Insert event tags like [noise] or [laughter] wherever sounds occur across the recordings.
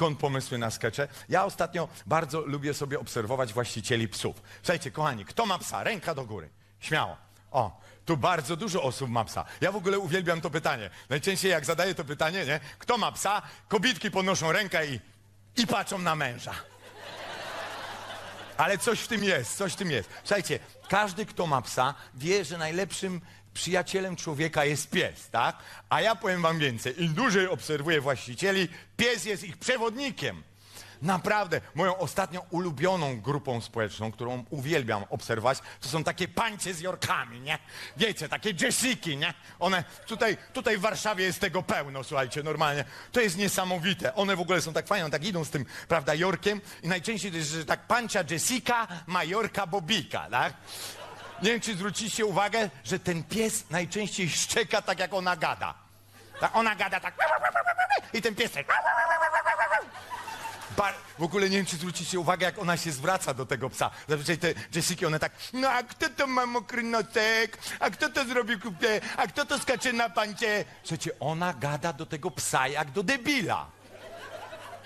skąd pomysły na skecze. Ja ostatnio bardzo lubię sobie obserwować właścicieli psów. Słuchajcie, kochani, kto ma psa? Ręka do góry. Śmiało. O, tu bardzo dużo osób ma psa. Ja w ogóle uwielbiam to pytanie. Najczęściej jak zadaję to pytanie, nie? Kto ma psa? Kobietki podnoszą rękę i, i patrzą na męża. Ale coś w tym jest, coś w tym jest. Słuchajcie, każdy, kto ma psa, wie, że najlepszym przyjacielem człowieka jest pies, tak? A ja powiem wam więcej. Im dłużej obserwuję właścicieli, pies jest ich przewodnikiem. Naprawdę, moją ostatnią ulubioną grupą społeczną, którą uwielbiam obserwować, to są takie pańcie z Jorkami, nie? Wiecie, takie Jessiki, nie? One, tutaj, tutaj w Warszawie jest tego pełno, słuchajcie, normalnie. To jest niesamowite. One w ogóle są tak fajne, tak idą z tym, prawda, Jorkiem i najczęściej to jest, że tak pancia Jessica ma Jorka Bobika, tak? Nie wiem, czy zwróciliście uwagę, że ten pies najczęściej szczeka tak, jak ona gada. Ona gada tak i ten pies tak w ogóle nie wiem, czy zwrócicie uwagę, jak ona się zwraca do tego psa. Zazwyczaj te Jessiki, one tak, no a kto to ma mokry? A kto to zrobił kupę? A kto to skacze na pancie? Słuchajcie, ona gada do tego psa jak do debila.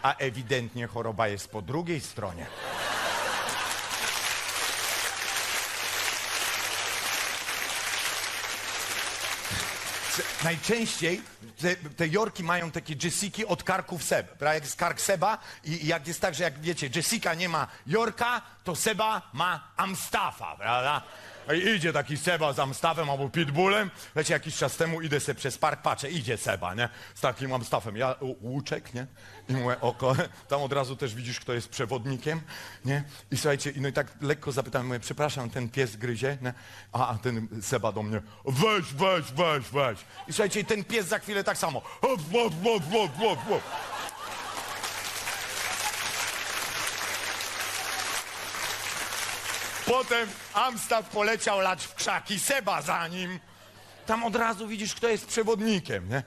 A ewidentnie choroba jest po drugiej stronie. Najczęściej te, te Jorki mają takie Jessiki od karków Seba. Prawda? Jak jest kark Seba i, i jak jest tak, że jak wiecie, Jessica nie ma Jorka, to Seba ma Amstafa, prawda? I idzie taki Seba z Amstafem albo Pitbullem. Wiecie, jakiś czas temu idę sobie przez park, patrzę, idzie Seba, nie? Z takim Amstafem. Ja, u, łuczek, nie? I mówię, oko. [laughs] Tam od razu też widzisz, kto jest przewodnikiem, nie? I słuchajcie, no i tak lekko zapytałem, mówię, przepraszam, ten pies gryzie, nie? A, a ten Seba do mnie, weź, weź, weź, weź. I słuchajcie, ten pies za chwilę tak samo. Potem Amstaff poleciał lać w krzaki, Seba za nim. Tam od razu widzisz, kto jest przewodnikiem, nie?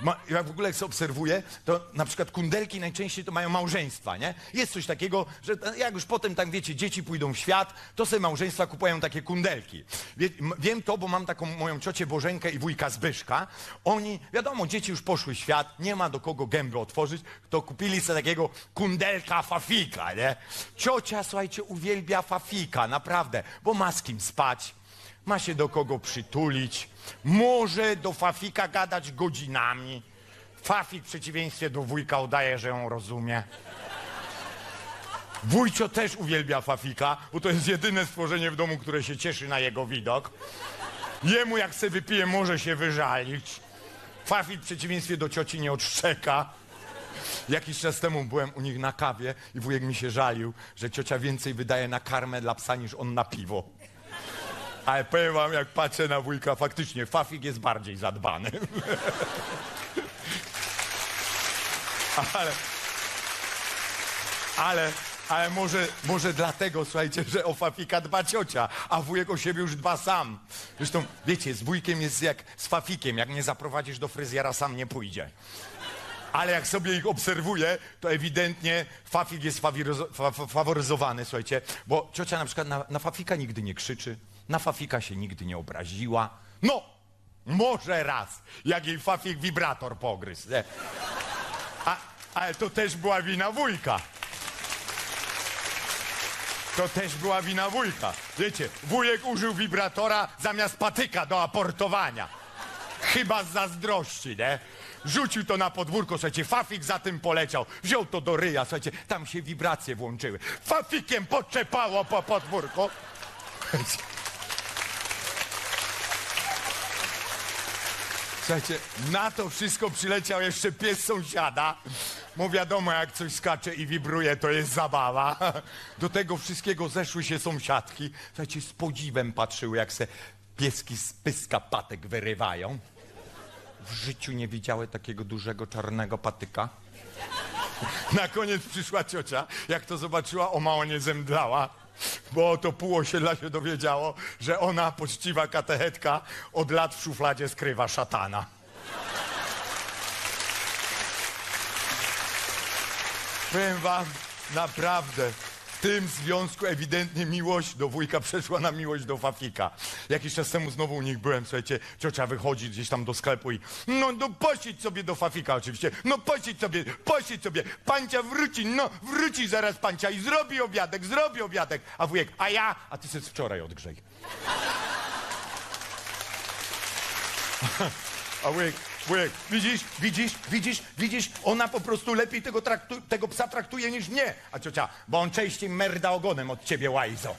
Ma, w ogóle jak obserwuję, to na przykład kundelki najczęściej to mają małżeństwa, nie? Jest coś takiego, że jak już potem, tak wiecie, dzieci pójdą w świat, to sobie małżeństwa kupują takie kundelki. Wie, wiem to, bo mam taką moją ciocię Bożenkę i wujka Zbyszka. Oni, wiadomo, dzieci już poszły w świat, nie ma do kogo gęby otworzyć, to kupili sobie takiego kundelka Fafika, nie? Ciocia, słuchajcie, uwielbia Fafika, naprawdę, bo ma z kim spać, ma się do kogo przytulić, może do Fafika gadać godzinami. Fafik w przeciwieństwie do wujka udaje, że ją rozumie. Wujcio też uwielbia Fafika, bo to jest jedyne stworzenie w domu, które się cieszy na jego widok. Jemu jak se wypije, może się wyżalić. Fafik w przeciwieństwie do cioci nie odszczeka. Jakiś czas temu byłem u nich na kawie i wujek mi się żalił, że ciocia więcej wydaje na karmę dla psa niż on na piwo. Ale powiem wam, jak patrzę na wujka, faktycznie Fafik jest bardziej zadbany. [laughs] ale, ale, ale może, może dlatego, słuchajcie, że o Fafika dba ciocia, a wujek o siebie już dba sam. Zresztą, wiecie, z wujkiem jest jak z Fafikiem. Jak nie zaprowadzisz do fryzjera, sam nie pójdzie. Ale jak sobie ich obserwuję, to ewidentnie Fafik jest faworyzowany, słuchajcie, bo ciocia na przykład na, na Fafika nigdy nie krzyczy, na Fafika się nigdy nie obraziła. No, może raz, jak jej Fafik wibrator pogryzł. nie? A, ale to też była wina wujka. To też była wina wujka. Wiecie, wujek użył wibratora zamiast patyka do aportowania. Chyba z zazdrości, nie? Rzucił to na podwórko, słuchajcie, Fafik za tym poleciał. Wziął to do ryja, słuchajcie, tam się wibracje włączyły. Fafikiem podczepało po podwórku. [laughs] Słuchajcie, na to wszystko przyleciał jeszcze pies sąsiada. Bo wiadomo, jak coś skacze i wibruje, to jest zabawa. [laughs] Do tego wszystkiego zeszły się sąsiadki. Słuchajcie, z podziwem patrzyły, jak se pieski z pyska patek wyrywają. W życiu nie widziały takiego dużego czarnego patyka. [laughs] Na koniec przyszła ciocia, jak to zobaczyła, o mało nie zemdlała, bo to pół osiedla się dowiedziało, że ona, poczciwa katechetka, od lat w szufladzie skrywa szatana. Powiem wam, naprawdę, tym związku ewidentnie miłość do wujka przeszła na miłość do Fafika. Jakiś czas temu znowu u nich byłem, słuchajcie, ciocia wychodzi gdzieś tam do sklepu i no, no posiedź sobie do Fafika oczywiście, no posiedź sobie, posiedź sobie, pancia wróci, no wróci zaraz pancia i zrobi obiadek, zrobi obiadek, a wujek, a ja, a ty z wczoraj odgrzej. [laughs] A wujek, wujek, widzisz, widzisz, widzisz, widzisz, ona po prostu lepiej tego, traktu, tego psa traktuje niż mnie. A ciocia, bo on częściej merda ogonem od ciebie, łajzo.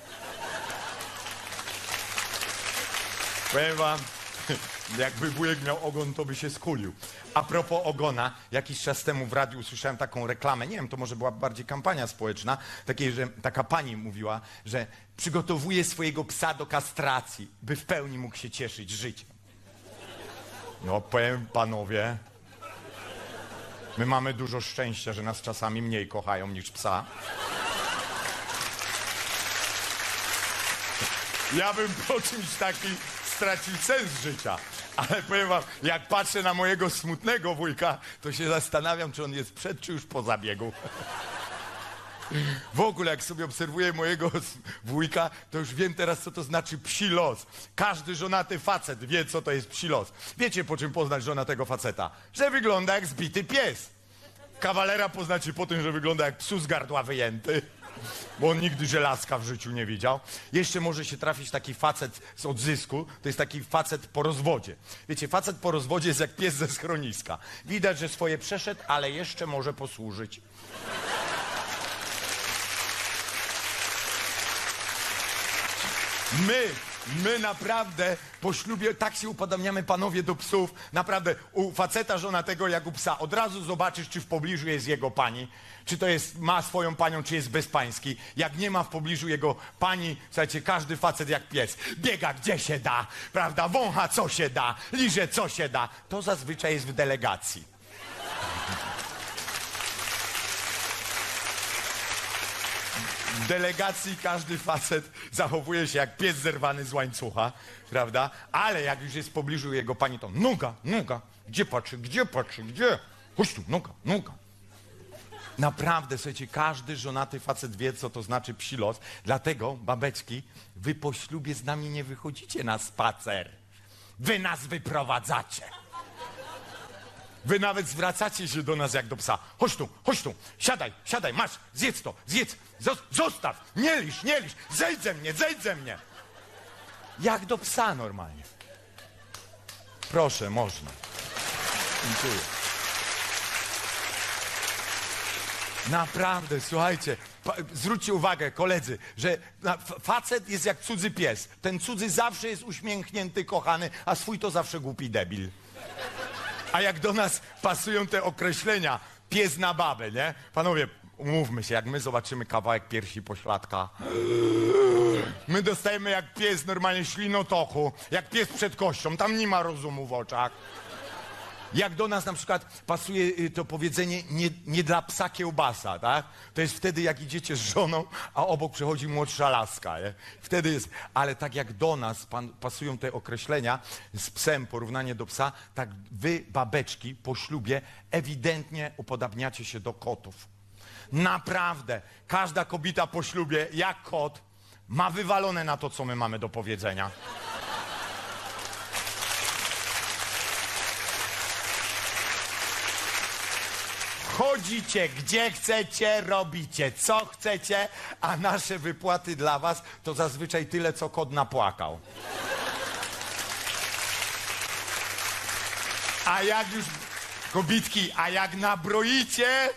Powiem wam, [laughs] jakby wujek miał ogon, to by się skulił. A propos ogona, jakiś czas temu w radiu usłyszałem taką reklamę, nie wiem, to może była bardziej kampania społeczna, takiej, że taka pani mówiła, że przygotowuje swojego psa do kastracji, by w pełni mógł się cieszyć życiem. No powiem panowie, my mamy dużo szczęścia, że nas czasami mniej kochają niż psa. Ja bym po czymś takim stracił sens życia. Ale powiem wam, jak patrzę na mojego smutnego wujka, to się zastanawiam, czy on jest przed, czy już po zabiegu. W ogóle, jak sobie obserwuję mojego wujka, to już wiem teraz, co to znaczy psi los. Każdy żonaty facet wie, co to jest psi los. Wiecie, po czym poznać żonatego faceta? Że wygląda jak zbity pies. Kawalera poznacie po tym, że wygląda jak psu z gardła wyjęty. Bo on nigdy żelazka w życiu nie widział. Jeszcze może się trafić taki facet z odzysku, to jest taki facet po rozwodzie. Wiecie, facet po rozwodzie jest jak pies ze schroniska. Widać, że swoje przeszedł, ale jeszcze może posłużyć. My, my naprawdę po ślubie tak się upodobniamy panowie do psów. Naprawdę u faceta żonatego jak u psa. Od razu zobaczysz, czy w pobliżu jest jego pani. Czy to jest, ma swoją panią, czy jest bezpański. Jak nie ma w pobliżu jego pani, słuchajcie, każdy facet jak pies. Biega gdzie się da, prawda? Wącha co się da, liże co się da. To zazwyczaj jest w delegacji. Delegacji każdy facet zachowuje się jak pies zerwany z łańcucha, prawda? Ale jak już jest w pobliżu jego pani, to noga, noga, gdzie patrzy, gdzie patrzy, gdzie? Chodź tu, noga, noga. Naprawdę, słuchajcie, każdy żonaty facet wie, co to znaczy psi los. Dlatego, babeczki, wy po ślubie z nami nie wychodzicie na spacer. Wy nas wyprowadzacie. Wy nawet zwracacie się do nas jak do psa. Chodź tu, chodź tu, siadaj, siadaj, masz, zjedz to, zjedz, Zos- zostaw, nie lisz, nie lisz, zejdź ze mnie, zejdź ze mnie. Jak do psa normalnie. Proszę, można. Dziękuję. Naprawdę, słuchajcie, zwróćcie uwagę, koledzy, że facet jest jak cudzy pies. Ten cudzy zawsze jest uśmiechnięty, kochany, a swój to zawsze głupi debil. A jak do nas pasują te określenia, pies na babę, nie? Panowie, umówmy się, jak my zobaczymy kawałek piersi pośladka, my dostajemy jak pies normalnie ślinotochu, jak pies przed kością, tam nie ma rozumu w oczach. Jak do nas na przykład pasuje y, to powiedzenie nie, nie dla psa kiełbasa, tak? To jest wtedy, jak idziecie z żoną, a obok przechodzi młodsza laska, nie? Wtedy jest, ale tak jak do nas pan, pasują te określenia z psem, porównanie do psa, tak wy, babeczki, po ślubie ewidentnie upodabniacie się do kotów. Naprawdę, każda kobieta po ślubie, jak kot, ma wywalone na to, co my mamy do powiedzenia. Chodzicie gdzie chcecie, robicie co chcecie, a nasze wypłaty dla was to zazwyczaj tyle, co kod napłakał. A jak już, kobitki, a jak nabroicie,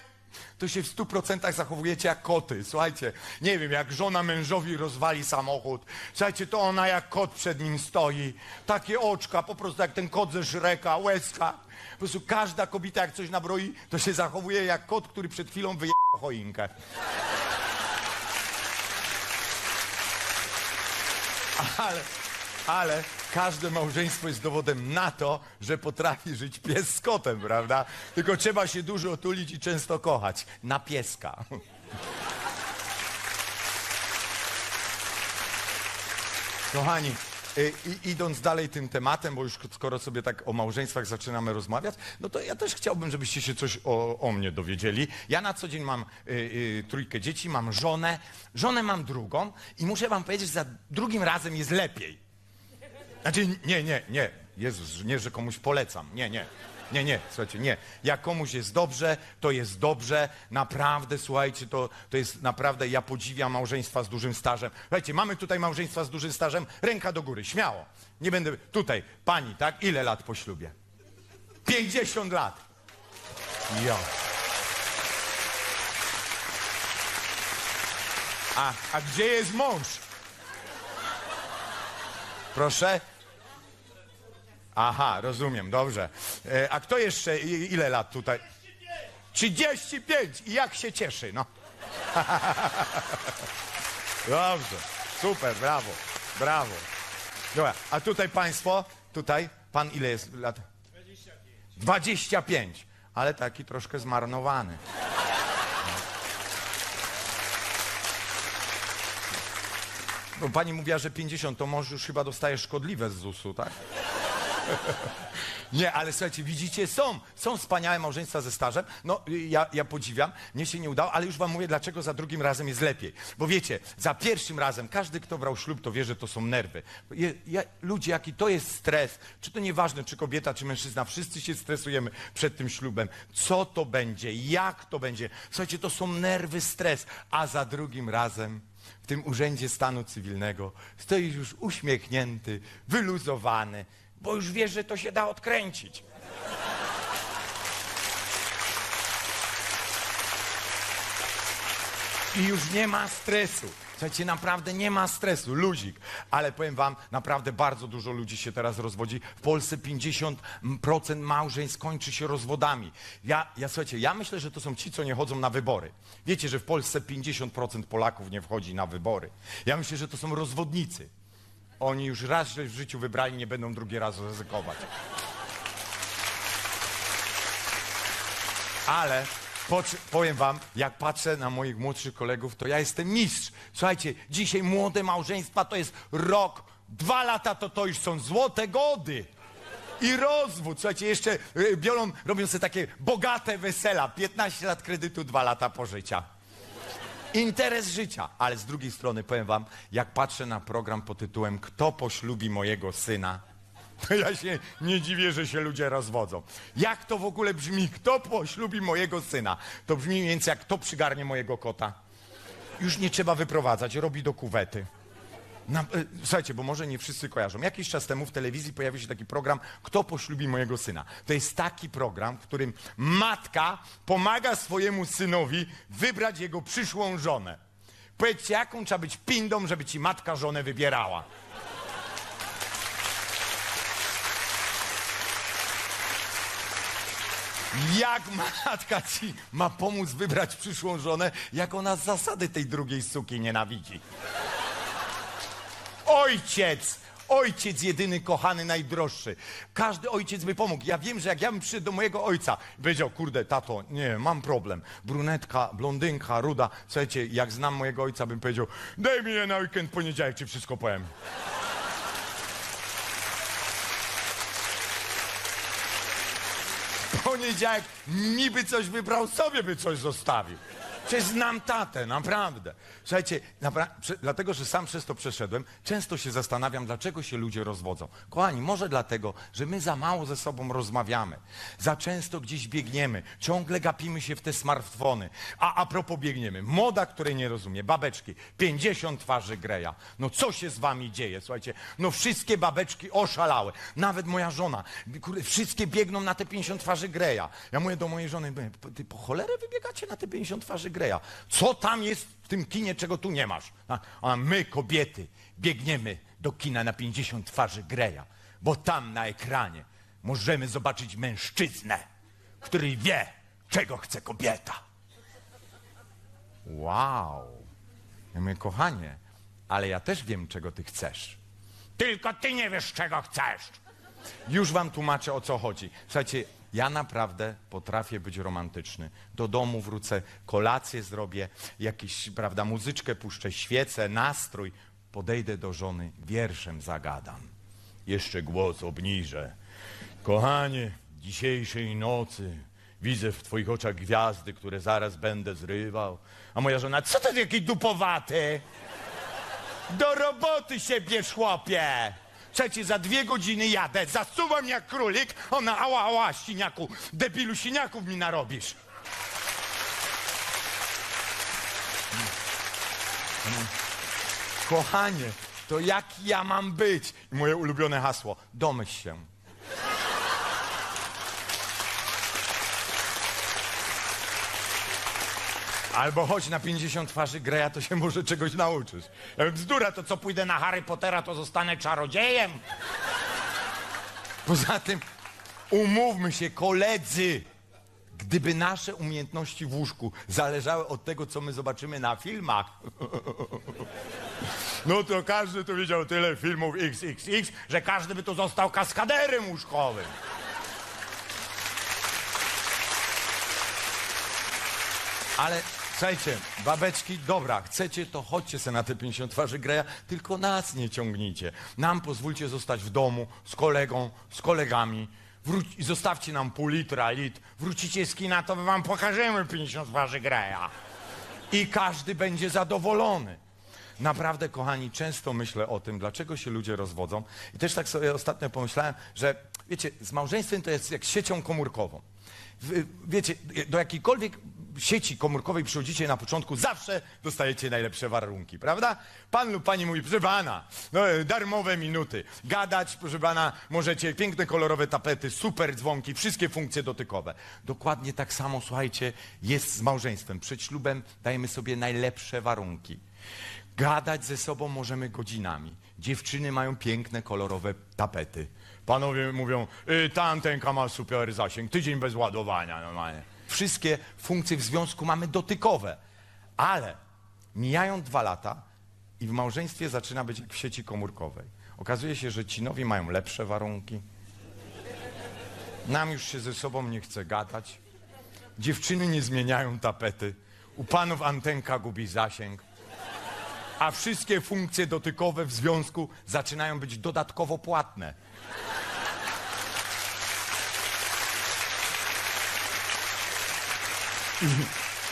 to się w stu procentach zachowujecie jak koty. Słuchajcie, nie wiem, jak żona mężowi rozwali samochód, słuchajcie, to ona jak kot przed nim stoi. Takie oczka, po prostu jak ten kot ze Szreka, łezka. Po prostu każda kobieta, jak coś nabroi, to się zachowuje jak kot, który przed chwilą wyjechał choinkę. Ale, ale każde małżeństwo jest dowodem na to, że potrafi żyć pies z kotem, prawda? Tylko trzeba się dużo otulić i często kochać. Na pieska. Kochani, y, i, idąc dalej tym tematem, bo już skoro sobie tak o małżeństwach zaczynamy rozmawiać, no to ja też chciałbym, żebyście się coś o, o mnie dowiedzieli. Ja na co dzień mam y, y, trójkę dzieci, mam żonę, żonę mam drugą i muszę wam powiedzieć, że za drugim razem jest lepiej. Znaczy, nie, nie, nie. Jezus, nie, że komuś polecam. Nie, nie. Nie, nie, słuchajcie, nie. Jak komuś jest dobrze, to jest dobrze. Naprawdę, słuchajcie, to, to jest naprawdę, ja podziwiam małżeństwa z dużym stażem. Słuchajcie, mamy tutaj małżeństwa z dużym stażem. Ręka do góry, śmiało. Nie będę, tutaj, pani, tak? Ile lat po ślubie? 50 lat. Ja. A, a gdzie jest mąż? Proszę? Aha, rozumiem, dobrze. E, a kto jeszcze, ile lat tutaj? 35! I jak się cieszy, no. [laughs] Dobrze, super, brawo, brawo. Dobra, a tutaj państwo, tutaj, pan ile jest lat? 25. 25, ale taki troszkę zmarnowany. Bo pani mówiła, że 50, to może już chyba dostaje szkodliwe z ZUS-u, tak? [laughs] Nie, ale słuchajcie, widzicie, są, są wspaniałe małżeństwa ze stażem. No, ja, ja podziwiam, mnie się nie udało, ale już wam mówię, dlaczego za drugim razem jest lepiej. Bo wiecie, za pierwszym razem, każdy, kto brał ślub, to wie, że to są nerwy. Je, ludzie, jaki to jest stres, czy to nieważne, czy kobieta, czy mężczyzna, wszyscy się stresujemy przed tym ślubem. Co to będzie, jak to będzie. Słuchajcie, to są nerwy, stres, a za drugim razem w tym urzędzie stanu cywilnego stoisz już uśmiechnięty, wyluzowany, bo już wiesz, że to się da odkręcić. I już nie ma stresu. Słuchajcie, naprawdę nie ma stresu, luzik. Ale powiem wam, naprawdę bardzo dużo ludzi się teraz rozwodzi. W Polsce 50% małżeństw kończy się rozwodami. Ja, ja słuchajcie, ja myślę, że to są ci, co nie chodzą na wybory. Wiecie, że w Polsce 50% Polaków nie wchodzi na wybory. Ja myślę, że to są rozwodnicy. Oni już raz w życiu wybrali, nie będą drugi raz ryzykować. Ale powiem wam, jak patrzę na moich młodszych kolegów, to ja jestem mistrz. Słuchajcie, dzisiaj młode małżeństwa to jest rok, dwa lata to to już są złote gody. I rozwód. Słuchajcie, jeszcze y, biorą, robią sobie takie bogate wesela. 15 lat kredytu, dwa lata pożycia. Interes życia. Ale z drugiej strony powiem wam, jak patrzę na program pod tytułem Kto poślubi mojego syna, to ja się nie dziwię, że się ludzie rozwodzą. Jak to w ogóle brzmi? Kto poślubi mojego syna? To brzmi więcej jak kto przygarnie mojego kota. Już nie trzeba wyprowadzać, robi do kuwety. Na, e, słuchajcie, bo może nie wszyscy kojarzą. Jakiś czas temu w telewizji pojawił się taki program Kto poślubi mojego syna. To jest taki program, w którym matka pomaga swojemu synowi wybrać jego przyszłą żonę. Powiedzcie, jaką trzeba być pindą, żeby ci matka żonę wybierała. Jak matka ci ma pomóc wybrać przyszłą żonę, jak ona z zasady tej drugiej suki nienawidzi? Ojciec! Ojciec jedyny, kochany, najdroższy. Każdy ojciec by pomógł. Ja wiem, że jak ja bym przyszedł do mojego ojca powiedział, kurde, tato, nie, mam problem. Brunetka, blondynka, ruda. Słuchajcie, jak znam mojego ojca, bym powiedział, daj mi je na weekend, poniedziałek ci wszystko powiem. Poniedziałek niby coś wybrał, sobie by coś zostawił. Przecież znam tatę, naprawdę. Słuchajcie, napra- dlatego, że sam przez to przeszedłem, często się zastanawiam, dlaczego się ludzie rozwodzą. Kochani, może dlatego, że my za mało ze sobą rozmawiamy. Za często gdzieś biegniemy, ciągle gapimy się w te smartfony. A a propos biegniemy, moda, której nie rozumie, babeczki, 50 twarzy Greja. No co się z wami dzieje, słuchajcie? No wszystkie babeczki oszalałe. Nawet moja żona, kurde, wszystkie biegną na te 50 twarzy Greja. Ja mówię do mojej żony, ty po cholerę wybiegacie na te 50 twarzy Greja. Co tam jest w tym kinie, czego tu nie masz? A my, kobiety, biegniemy do kina na 50 twarzy Greja, bo tam na ekranie możemy zobaczyć mężczyznę, który wie, czego chce kobieta. Wow. Ja mówię, kochanie, ale ja też wiem, czego ty chcesz. Tylko ty nie wiesz, czego chcesz. Już wam tłumaczę, o co chodzi. Słuchajcie, ja naprawdę potrafię być romantyczny. Do domu wrócę, kolację zrobię, jakieś, prawda, muzyczkę puszczę, świecę, nastrój. podejdę do żony, wierszem zagadam. Jeszcze głos obniżę. Kochanie, dzisiejszej nocy widzę w twoich oczach gwiazdy, które zaraz będę zrywał. A moja żona, co to taki dupowaty? Do roboty się bierz, chłopie! Przecież za dwie godziny jadę, zasuwam jak królik, ona ała, ała, siniaku, debilu siniaków mi narobisz. Kochanie, to jak ja mam być? I moje ulubione hasło, domyśl się. Albo chodź na 50 twarzy Greja, to się może czegoś nauczysz. Bzdura, to co pójdę na Harry Pottera, to zostanę czarodziejem. Poza tym, umówmy się, koledzy, gdyby nasze umiejętności w łóżku zależały od tego, co my zobaczymy na filmach, [laughs] no to każdy tu widział tyle filmów XXX, że każdy by tu został kaskaderem łóżkowym. Ale słuchajcie, babeczki, dobra, chcecie, to chodźcie se na te 50 twarzy Greja, tylko nas nie ciągnijcie. Nam pozwólcie zostać w domu z kolegą, z kolegami. Wróć, I zostawcie nam pół litra, litr. Wrócicie z kina, to my wam pokażemy 50 twarzy Greja. I każdy będzie zadowolony. Naprawdę, kochani, często myślę o tym, dlaczego się ludzie rozwodzą. I też tak sobie ostatnio pomyślałem, że wiecie, z małżeństwem to jest jak siecią komórkową. Wiecie, do jakiejkolwiek sieci komórkowej przychodzicie na początku, zawsze dostajecie najlepsze warunki, prawda? Pan lub pani mówi, proszę pana, no, e, darmowe minuty. Gadać, proszę pana, możecie, piękne kolorowe tapety, super dzwonki, wszystkie funkcje dotykowe. Dokładnie tak samo, słuchajcie, jest z małżeństwem. Przed ślubem dajemy sobie najlepsze warunki. Gadać ze sobą możemy godzinami. Dziewczyny mają piękne, kolorowe tapety. Panowie mówią, y, ta antenka ma super zasięg, tydzień bez ładowania normalnie. Wszystkie funkcje w związku mamy dotykowe. Ale mijają dwa lata i w małżeństwie zaczyna być jak w sieci komórkowej. Okazuje się, że ci nowi mają lepsze warunki. Nam już się ze sobą nie chce gadać. Dziewczyny nie zmieniają tapety. U panów antenka gubi zasięg a wszystkie funkcje dotykowe w związku zaczynają być dodatkowo płatne.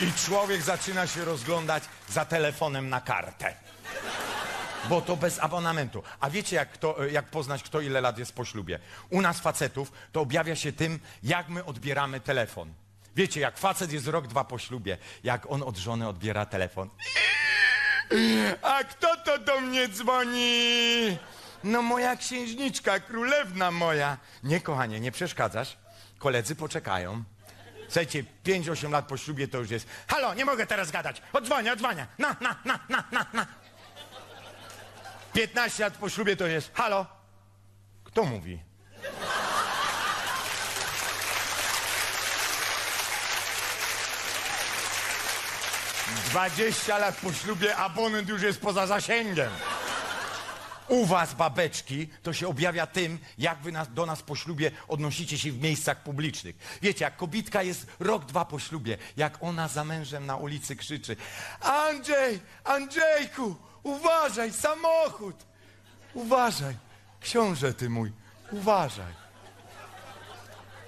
I, człowiek zaczyna się rozglądać za telefonem na kartę. Bo to bez abonamentu. A wiecie, jak, to, jak poznać, kto ile lat jest po ślubie? U nas facetów to objawia się tym, jak my odbieramy telefon. Wiecie, jak facet jest rok, dwa po ślubie, jak on od żony odbiera telefon. A kto to do mnie dzwoni? No moja księżniczka, królewna moja. Nie, kochanie, nie przeszkadzasz. Koledzy poczekają. Słuchajcie, 5-8 lat po ślubie to już jest. Halo, nie mogę teraz gadać. Odzwonię, odzwonię. Na, na, na, na, na, na. 15 lat po ślubie to jest. Halo? Kto mówi? Dwadzieścia lat po ślubie abonent już jest poza zasięgiem. U was, babeczki, to się objawia tym, jak wy nas, do nas po ślubie odnosicie się w miejscach publicznych. Wiecie, jak kobitka jest rok, dwa po ślubie, jak ona za mężem na ulicy krzyczy Andrzej, Andrzejku, uważaj, samochód! Uważaj, książę ty mój, uważaj.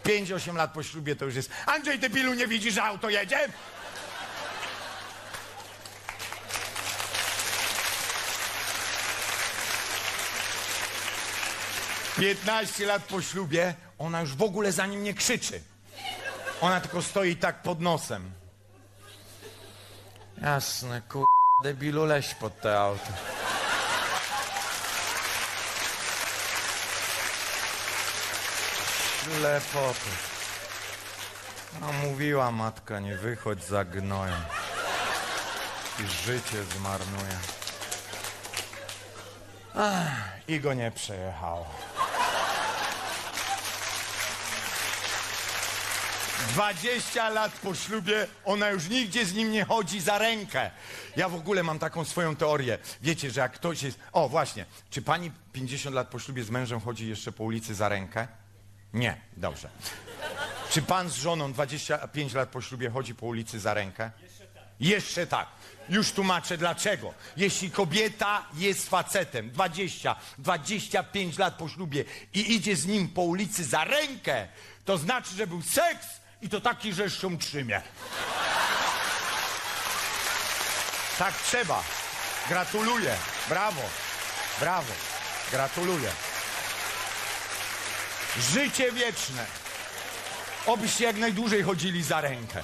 Pięć, osiem lat po ślubie to już jest Andrzej, ty pilu nie widzisz, że auto jedzie? 15 lat po ślubie, ona już w ogóle za nim nie krzyczy. Ona tylko stoi tak pod nosem. Jasne, kur... debilu, leś pod te auto. Ślepoty. A mówiła matka, nie wychodź za gnojem. I życie zmarnuje. Ach, I go nie przejechało. 20 lat po ślubie ona już nigdzie z nim nie chodzi za rękę. Ja w ogóle mam taką swoją teorię. Wiecie, że jak ktoś jest. O, właśnie. Czy pani 50 lat po ślubie z mężem chodzi jeszcze po ulicy za rękę? Nie, dobrze. Czy pan z żoną 25 lat po ślubie chodzi po ulicy za rękę? Jeszcze tak. Już tłumaczę dlaczego. Jeśli kobieta jest facetem 20, 25 lat po ślubie i idzie z nim po ulicy za rękę, to znaczy, że był seks i to taki, że się trzymie. Tak trzeba. Gratuluję. Brawo. Brawo. Gratuluję. Życie wieczne. Obyście jak najdłużej chodzili za rękę.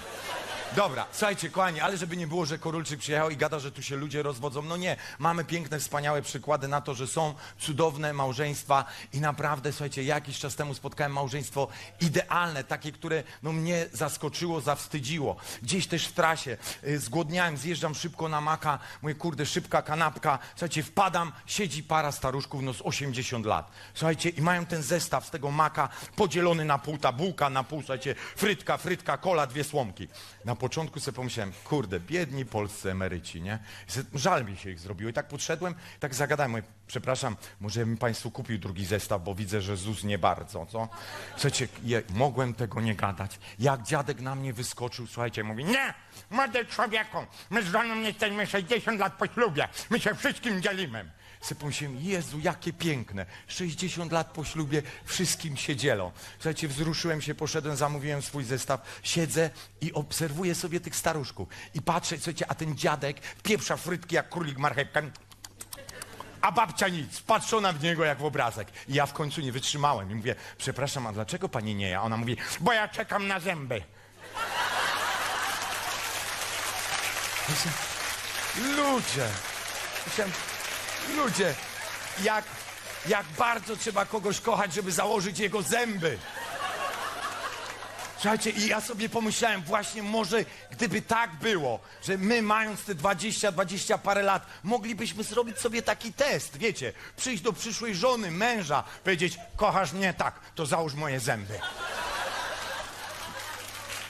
Dobra, słuchajcie, kochani, ale żeby nie było, że Korulczyk przyjechał i gada, że tu się ludzie rozwodzą. No nie, mamy piękne, wspaniałe przykłady na to, że są cudowne małżeństwa i naprawdę, słuchajcie, jakiś czas temu spotkałem małżeństwo idealne, takie, które no, mnie zaskoczyło, zawstydziło. Gdzieś też w trasie y, zgłodniałem, zjeżdżam szybko na maka, mówię, kurde, szybka kanapka, słuchajcie, wpadam, siedzi para staruszków, no z 80 lat. Słuchajcie, i mają ten zestaw z tego maka podzielony na pół, ta bułka na pół, słuchajcie, frytka, frytka, kola, dwie słomki. Na początku sobie pomyślałem, kurde, biedni polscy emeryci, nie? Żal mi się ich zrobiło. I tak podszedłem, tak zagadałem, mówię, przepraszam, może bym państwu kupił drugi zestaw, bo widzę, że ZUS nie bardzo, co? Słuchajcie, je, mogłem tego nie gadać. Jak dziadek na mnie wyskoczył, słuchajcie, mówi, nie, młody człowieku, my z żoną jesteśmy 60 lat po ślubie, my się wszystkim dzielimy. Sobie pomyślałem, Jezu, jakie piękne. 60 lat po ślubie wszystkim się dzielą. Słuchajcie, wzruszyłem się, poszedłem, zamówiłem swój zestaw, siedzę i obserwuję sobie tych staruszków. I patrzę, słuchajcie, a ten dziadek pieprza frytki jak królik marchewkę. A babcia nic, patrzona w niego jak w obrazek. I ja w końcu nie wytrzymałem i mówię, przepraszam, a dlaczego pani nie je? A ona mówi, bo ja czekam na zęby. Ludzie, myślałem, ludzie, jak, jak bardzo trzeba kogoś kochać, żeby założyć jego zęby. Słuchajcie, i ja sobie pomyślałem, właśnie może gdyby tak było, że my mając te 20, 20 parę lat, moglibyśmy zrobić sobie taki test, wiecie, przyjść do przyszłej żony, męża, powiedzieć, kochasz mnie tak, to załóż moje zęby.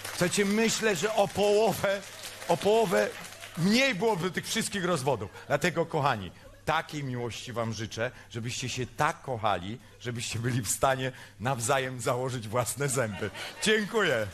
Słuchajcie, myślę, że o połowę, o połowę mniej byłoby tych wszystkich rozwodów. Dlatego, kochani, takiej miłości wam życzę, żebyście się tak kochali, żebyście byli w stanie nawzajem założyć własne zęby. Dziękuję.